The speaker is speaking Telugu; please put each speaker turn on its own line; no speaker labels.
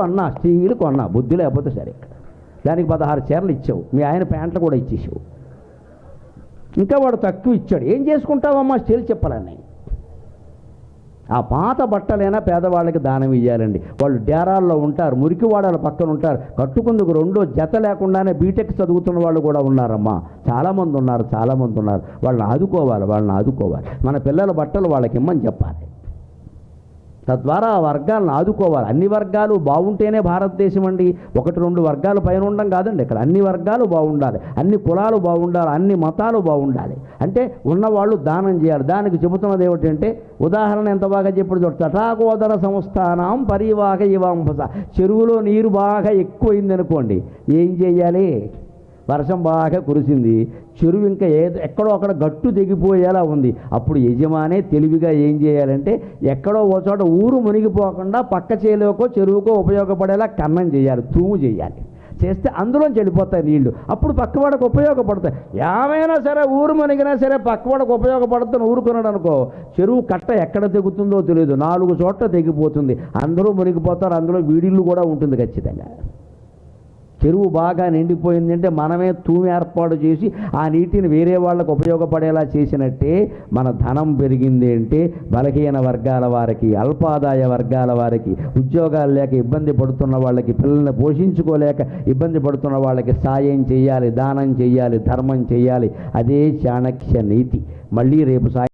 కొన్నా స్టీలు కొన్నా బుద్ధి లేకపోతే సరే. దానికి పదహారు చీరలు ఇచ్చావు. మీ ఆయన ప్యాంట్లు కూడా ఇచ్చేసావు. ఇంకా వాడు తక్కువ ఇచ్చాడు. ఏం చేసుకుంటావమ్మా? స్టీల్ చెప్పాలని. ఆ పాత బట్టలైనా పేదవాళ్ళకి దానం ఇవ్వాలండి వాళ్ళు డేరాల్లో ఉంటారు మురికివాడల పక్కన ఉంటారు. కట్టుకుందుకు రెండో జత లేకుండానే బీటెక్ చదువుతున్న వాళ్ళు కూడా ఉన్నారమ్మా. చాలామంది ఉన్నారు చాలామంది ఉన్నారు. వాళ్ళని ఆదుకోవాలి వాళ్ళని ఆదుకోవాలి. మన పిల్లల బట్టలు వాళ్ళకి ఇమ్మని చెప్పాలి. తద్వారా ఆ వర్గాలను ఆదుకోవాలి. అన్ని వర్గాలు బాగుంటేనే భారతదేశం అండి. ఒకటి రెండు వర్గాలు పైన ఉండడం కాదండి. ఇక్కడ అన్ని వర్గాలు బాగుండాలి. అన్ని కులాలు బాగుండాలి. అన్ని మతాలు బాగుండాలి. అంటే ఉన్నవాళ్ళు దానం చేయాలి. దానికి చెబుతున్నది ఏమిటంటే ఉదాహరణ ఎంత బాగా చెప్పుడు చూడ. తటాకోదర సంస్థానం పరివాహ ఇవాంభస చెరువులో నీరు బాగా ఎక్కువైంది అనుకోండి ఏం చేయాలి? వర్షం బాగా కురిసింది. చెరువు ఇంకా ఏదో ఎక్కడో అక్కడ గట్టు తెగిపోయేలా ఉంది. అప్పుడు యజమానే తెలివిగా ఏం చేయాలంటే ఎక్కడో ఓ చోట ఊరు మునిగిపోకుండా పక్క చేలోకో చెరువుకో ఉపయోగపడేలా కన్నం చేయాలి తూము చేయాలి. చేస్తే అందులోంచి వెళ్ళిపోతాయి నీళ్ళు. అప్పుడు పక్కవాడకు ఉపయోగపడతాయి. ఏమైనా సరే ఊరు మునిగినా సరే పక్కవాడకు ఉపయోగపడుతుంది ఊరుకున్నాడు అనుకో చెరువు కట్ట ఎక్కడ తెగుతుందో తెలియదు నాలుగు చోట్ల తెగిపోతుంది. అందరూ మునిగిపోతారు అందులో వీడిల్లు కూడా ఉంటుంది ఖచ్చితంగా. చెరువు బాగా నిండిపోయిందంటే మనమే తూమి ఏర్పాటు చేసి ఆ నీటిని వేరే వాళ్ళకు ఉపయోగపడేలా చేసినట్టే మన ధనం పెరిగింది అంటే బలహీన వర్గాల వారికి అల్పాదాయ వర్గాల వారికి ఉద్యోగాలు లేక ఇబ్బంది పడుతున్న వాళ్ళకి పిల్లల్ని పోషించుకోలేక ఇబ్బంది పడుతున్న వాళ్ళకి సాయం చేయాలి దానం చేయాలి ధర్మం చేయాలి. అదే చాణక్య నీతి. మళ్ళీ రేపు సాయం